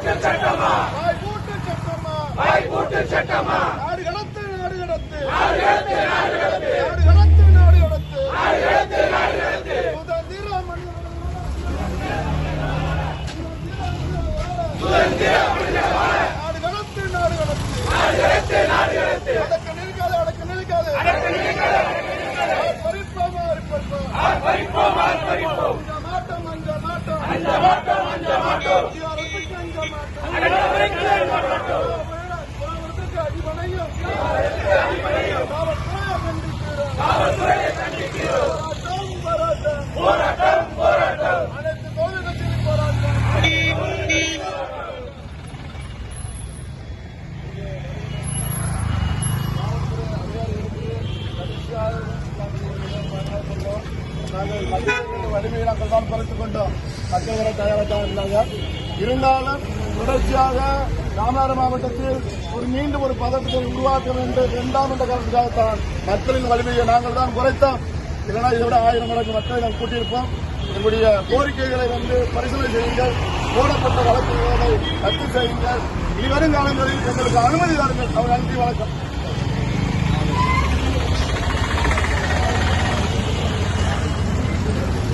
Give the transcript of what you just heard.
வாய்கூட்டு சட்டமா? வாய்கூட்டு சட்டமா? நாடு கடத்து நாடு கடத்து நாடு கடத்து நாடு கடத்து நாடு கடத்து நாடு கடத்து நாடு கடத்து சுதந்திர நாடு கடத்து நாடு கடத்து நாடு கடத்து நாடு கடத்து அடக்க நிற்காது அடக்க நிற்காது. அடக்க நிற்காது பறிப்போமா பறிப்போம் பறிப்போமா பறிப்போம் நாங்கள் தான் குறைத்துக் கொண்டோம் மற்றவரை தயாராக இருந்தாங்க இருந்தாலும் தொடர்ச்சியாக ராமநாதபுரம் மாவட்டத்தில் ஒரு மீண்டும் ஒரு பதட்டத்தை உருவாக்க வேண்டும் வேண்டாம் என்ற காரணத்துக்காகத்தான் மக்களின் வலிமையை நாங்கள் தான் குறைத்தோம். இல்லைனா இதை விட ஆயிரம் மடங்கு மக்களை நாங்கள் கூட்டியிருப்போம். எங்களுடைய கோரிக்கைகளை வந்து பரிசீலனை செய்யுங்கள். போடப்பட்ட வழக்குகளை ரத்து செய்யுங்கள். இனி வருங்காலங்களில் எங்களுக்கு அனுமதி தாருங்கள். அவர் நன்றி வணக்கம்.